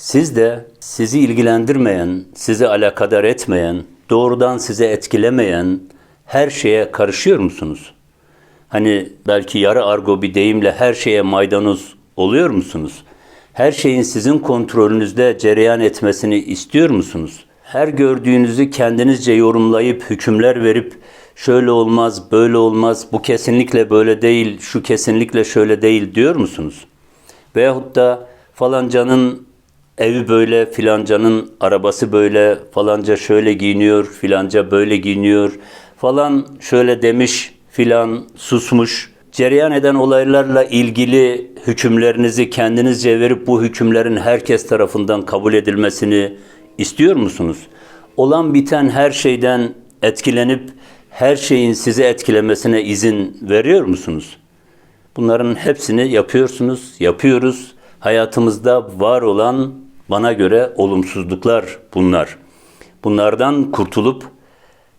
Siz de sizi ilgilendirmeyen, sizi alakadar etmeyen, doğrudan size etkilemeyen her şeye karışıyor musunuz? Hani belki yarı argo bir deyimle her şeye maydanoz oluyor musunuz? Her şeyin sizin kontrolünüzde cereyan etmesini istiyor musunuz? Her gördüğünüzü kendinizce yorumlayıp hükümler verip şöyle olmaz, böyle olmaz, bu kesinlikle böyle değil, şu kesinlikle şöyle değil diyor musunuz? Veyahut da falancanın evi böyle, filancanın arabası böyle, falanca şöyle giyiniyor, filanca böyle giyiniyor, falan şöyle demiş, filan susmuş. Cereyan eden olaylarla ilgili hükümlerinizi kendinizce verip bu hükümlerin herkes tarafından kabul edilmesini istiyor musunuz? Olan biten her şeyden etkilenip her şeyin sizi etkilemesine izin veriyor musunuz? Bunların hepsini yapıyorsunuz, yapıyoruz. Hayatımızda var olan bana göre olumsuzluklar bunlar. Bunlardan kurtulup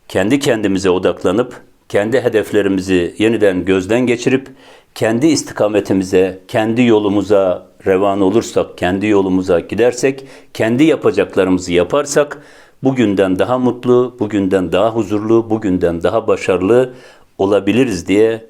kendi kendimize odaklanıp kendi hedeflerimizi yeniden gözden geçirip kendi istikametimize, kendi yolumuza revan olursak, kendi yolumuza gidersek, kendi yapacaklarımızı yaparsak bugünden daha mutlu, bugünden daha huzurlu, bugünden daha başarılı olabiliriz diye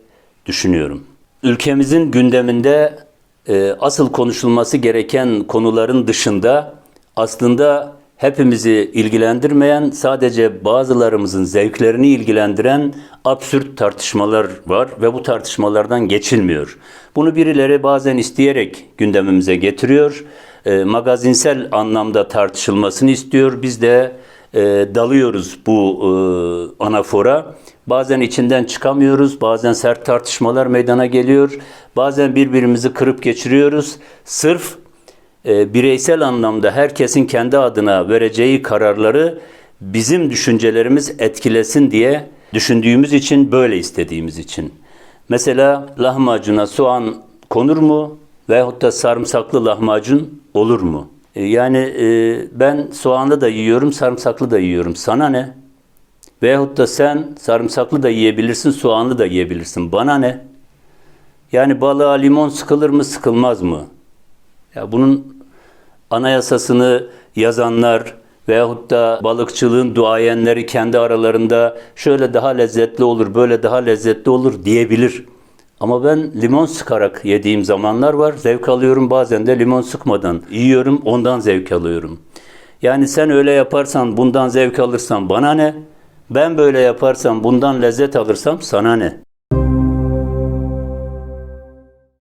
düşünüyorum. Ülkemizin gündeminde e, asıl konuşulması gereken konuların dışında aslında hepimizi ilgilendirmeyen sadece bazılarımızın zevklerini ilgilendiren absürt tartışmalar var ve bu tartışmalardan geçilmiyor. Bunu birileri bazen isteyerek gündemimize getiriyor. E, magazinsel anlamda tartışılmasını istiyor. Biz de e, dalıyoruz bu e, anafora. Bazen içinden çıkamıyoruz, bazen sert tartışmalar meydana geliyor, bazen birbirimizi kırıp geçiriyoruz. Sırf e, bireysel anlamda herkesin kendi adına vereceği kararları bizim düşüncelerimiz etkilesin diye düşündüğümüz için, böyle istediğimiz için. Mesela lahmacuna soğan konur mu veyahut da sarımsaklı lahmacun olur mu? E, Yani e, ben soğanlı da yiyorum, sarımsaklı da yiyorum. Sana ne? Veyahut da sen sarımsaklı da yiyebilirsin, soğanlı da yiyebilirsin. Bana ne? Yani balığa limon sıkılır mı, sıkılmaz mı? Ya bunun anayasasını yazanlar veyahut da balıkçılığın duayenleri kendi aralarında şöyle daha lezzetli olur, böyle daha lezzetli olur diyebilir. Ama ben limon sıkarak yediğim zamanlar var. Zevk alıyorum bazen de limon sıkmadan yiyorum, ondan zevk alıyorum. Yani sen öyle yaparsan, bundan zevk alırsan bana ne? Ben böyle yaparsam, bundan lezzet alırsam sana ne?